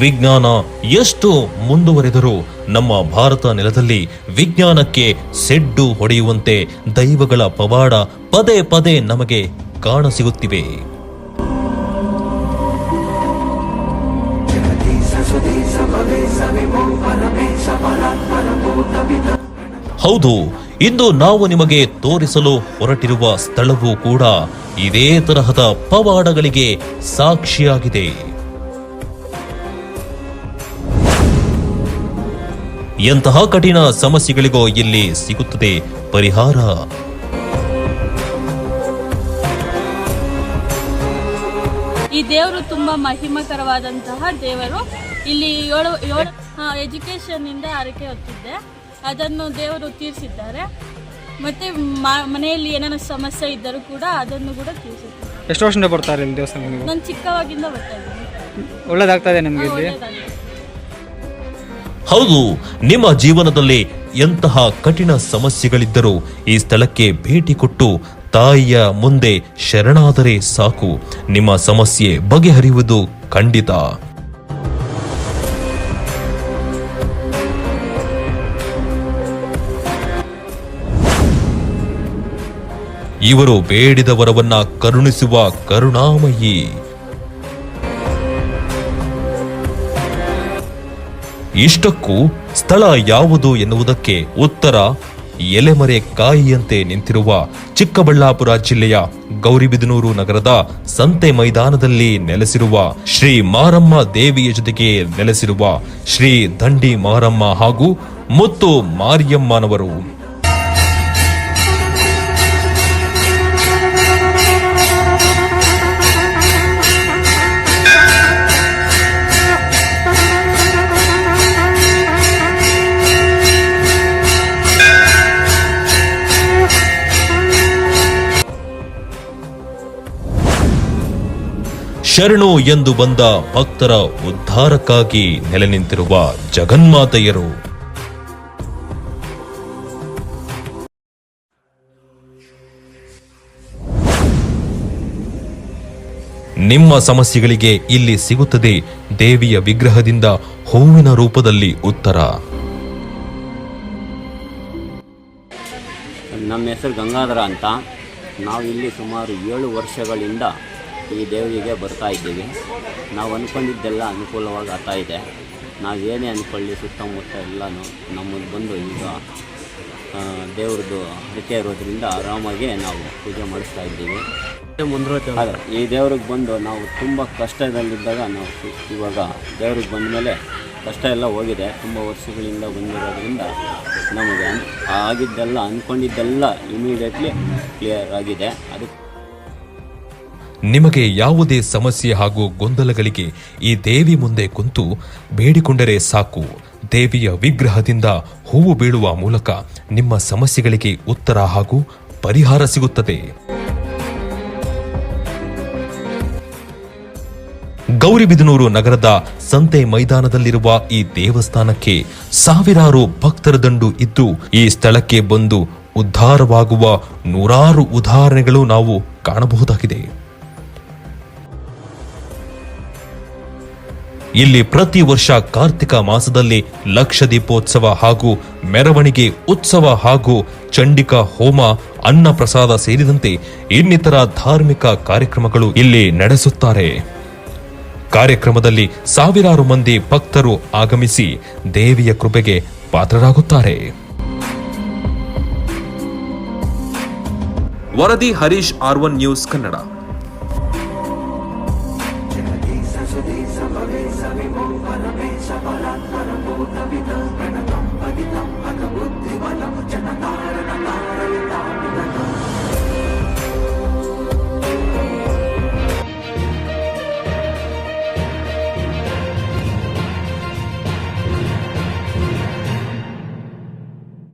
ವಿಜ್ಞಾನ ಎಷ್ಟು ಮುಂದುವರೆದರೂ ನಮ್ಮ ಭಾರತ ನೆಲದಲ್ಲಿ ವಿಜ್ಞಾನಕ್ಕೆ ಸೆಡ್ಡು ಹೊಡೆಯುವಂತೆ ದೈವಗಳ ಪವಾಡ ಪದೇ ಪದೇ ನಮಗೆ ಕಾಣಸಿಗುತ್ತಿವೆ. ಹೌದು, ಇಂದು ನಾವು ನಿಮಗೆ ತೋರಿಸಲು ಹೊರಟಿರುವ ಸ್ಥಳವೂ ಕೂಡ ಇದೇ ತರಹದ ಪವಾಡಗಳಿಗೆ ಸಾಕ್ಷಿಯಾಗಿದೆ. ಎಂತಹ ಕಠಿಣ ಸಮಸ್ಯೆಗಳಿಗೋ ಇಲ್ಲಿ ಸಿಗುತ್ತದೆ ಪರಿಹಾರ. ಈ ದೇವರು ತುಂಬಾ ಮಹಿಮಕರವಾದಂತಹ ದೇವರು. ಇಲ್ಲಿ ಏಳು ಏಳು ಎಜುಕೇಶನ್ ಇಂದ ಹರಕೆ ಹೊತ್ತಿದ್ದೆ. ಅದನ್ನು ದೇವರು ತೀರಿಸಿದ್ದಾರೆ. ಮತ್ತೆ ಮ- ಮನೆಯಲ್ಲಿ ಏನಾರ ಸಮಸ್ಯೆ ಇದ್ದರೂ ಕೂಡ ಅದನ್ನು ಕೂಡ ತೀರಿಸಿದ್ದಾರೆ. ಎಷ್ಟು ವರ್ಷದಿಂದ ಬರ್ತಾರೆ ಇಲ್ಲಿ ದೇವಸ್ಥಾನ ನೀವು? ನಾನು ಚಿಕ್ಕವಾಗಿಂದ ಬರ್ತಾ ಇದ್ದೀನಿ. ಒಳ್ಳೇದಾಗ್ತಾ ಇದೆ ನಿಮಗೆ ಇಲ್ಲಿ? ಹೌದು, ನಿಮ್ಮ ಜೀವನದಲ್ಲಿ ಎಂತಹ ಕಠಿಣ ಸಮಸ್ಯೆಗಳಿದ್ದರೂ ಈ ಸ್ಥಳಕ್ಕೆ ಭೇಟಿ ಕೊಟ್ಟು ತಾಯಿಯ ಮುಂದೆ ಶರಣಾದರೆ ಸಾಕು. ನಿಮ್ಮ ಸಮಸ್ಯೆ ಬಗೆಹರಿಯುವುದು ಖಂಡಿತ. ಇವರು ಬೇಡಿದ ವರವನ್ನ ಕರುಣಿಸುವ ಕರುಣಾಮಯಿ. ಇಷ್ಟಕ್ಕೂ ಸ್ಥಳ ಯಾವುದು ಎನ್ನುವುದಕ್ಕೆ ಉತ್ತರ ಎಲೆಮರೆ ಕಾಯಿಯಂತೆ ನಿಂತಿರುವ ಚಿಕ್ಕಬಳ್ಳಾಪುರ ಜಿಲ್ಲೆಯ ಗೌರಿಬಿದನೂರು ನಗರದ ಸಂತೆ ಮೈದಾನದಲ್ಲಿ ನೆಲೆಸಿರುವ ಶ್ರೀ ಮಾರಮ್ಮ ದೇವಿಯ ಜೊತೆಗೆ ನೆಲೆಸಿರುವ ಶ್ರೀ ದಂಡಿ ಮಾರಮ್ಮ ಹಾಗೂ ಮುತ್ತು ಮಾರಿಯಮ್ಮನವರು. ಶರಣು ಎಂದು ಬಂದ ಭಕ್ತರ ಉದ್ಧಾರಕ್ಕಾಗಿ ನೆಲೆ ನಿಂತಿರುವ ಜಗನ್ಮಾತೆಯರು. ನಿಮ್ಮ ಸಮಸ್ಯೆಗಳಿಗೆ ಇಲ್ಲಿ ಸಿಗುತ್ತದೆ ದೇವಿಯ ವಿಗ್ರಹದಿಂದ ಹೂವಿನ ರೂಪದಲ್ಲಿ ಉತ್ತರ. ನಮ್ಮ ಹೆಸರು ಗಂಗಾಧರ ಅಂತ. ನಾವು ಇಲ್ಲಿ ಸುಮಾರು ಏಳು ವರ್ಷಗಳಿಂದ ಈ ದೇವರಿಗೆ ಬರ್ತಾ ಇದ್ದೀವಿ. ನಾವು ಅಂದ್ಕೊಂಡಿದ್ದೆಲ್ಲ ಅನುಕೂಲವಾಗಿ ಆಗ್ತಾ ಇದೆ. ನಾವು ಏನೇ ಅಂದ್ಕೊಳ್ಳಿ ಸುತ್ತಮುತ್ತ ಎಲ್ಲನೂ ನಮ್ಮದು ಬಂದು ಈಗ ದೇವ್ರದ್ದು ಅಡಿಕೆ ಇರೋದ್ರಿಂದ ಆರಾಮಾಗಿ ನಾವು ಪೂಜೆ ಮಾಡಿಸ್ತಾ ಇದ್ದೀವಿ. ಈ ದೇವ್ರಿಗೆ ಬಂದು ನಾವು ತುಂಬ ಕಷ್ಟದಲ್ಲಿದ್ದಾಗ ನಾವು ಇವಾಗ ದೇವ್ರಿಗೆ ಬಂದ ಮೇಲೆ ಕಷ್ಟ ಎಲ್ಲ ಹೋಗಿದೆ. ತುಂಬ ವರ್ಷಗಳಿಂದ ಬಂದಿರೋದ್ರಿಂದ ನಮಗೆ ಆಗಿದ್ದೆಲ್ಲ ಅಂದ್ಕೊಂಡಿದ್ದೆಲ್ಲ ಇಮಿಡಿಯೇಟ್ಲಿ ಕ್ಲಿಯರ್ ಆಗಿದೆ. ಅದಕ್ಕೆ ನಿಮಗೆ ಯಾವುದೇ ಸಮಸ್ಯೆ ಹಾಗೂ ಗೊಂದಲಗಳಿಗೆ ಈ ದೇವಿ ಮುಂದೆ ಕುಂತು ಬೇಡಿಕೊಂಡರೆ ಸಾಕು. ದೇವಿಯ ವಿಗ್ರಹದಿಂದ ಹೂವು ಬೀಳುವ ಮೂಲಕ ನಿಮ್ಮ ಸಮಸ್ಯೆಗಳಿಗೆ ಉತ್ತರ ಹಾಗೂ ಪರಿಹಾರ ಸಿಗುತ್ತದೆ. ಗೌರಿಬಿದನೂರು ನಗರದ ಸಂತೆ ಮೈದಾನದಲ್ಲಿರುವ ಈ ದೇವಸ್ಥಾನಕ್ಕೆ ಸಾವಿರಾರು ಭಕ್ತರ ದಂಡು ಇದ್ದು, ಈ ಸ್ಥಳಕ್ಕೆ ಬಂದು ಉದ್ಧಾರವಾಗುವ ನೂರಾರು ಉದಾಹರಣೆಗಳು ನಾವು ಕಾಣಬಹುದಾಗಿದೆ. ಇಲ್ಲಿ ಪ್ರತಿ ವರ್ಷ ಕಾರ್ತಿಕ ಮಾಸದಲ್ಲಿ ಲಕ್ಷ ದೀಪೋತ್ಸವ ಹಾಗೂ ಮೆರವಣಿಗೆ ಉತ್ಸವ ಹಾಗೂ ಚಂಡಿಕಾ ಹೋಮ, ಅನ್ನ ಪ್ರಸಾದ ಸೇರಿದಂತೆ ಇನ್ನಿತರ ಧಾರ್ಮಿಕ ಕಾರ್ಯಕ್ರಮಗಳು ಇಲ್ಲಿ ನಡೆಸುತ್ತಾರೆ. ಕಾರ್ಯಕ್ರಮದಲ್ಲಿ ಸಾವಿರಾರು ಮಂದಿ ಭಕ್ತರು ಆಗಮಿಸಿ ದೇವಿಯ ಕೃಪೆಗೆ ಪಾತ್ರರಾಗುತ್ತಾರೆ. ವರದಿ Harish R one news Kannada. Capitán.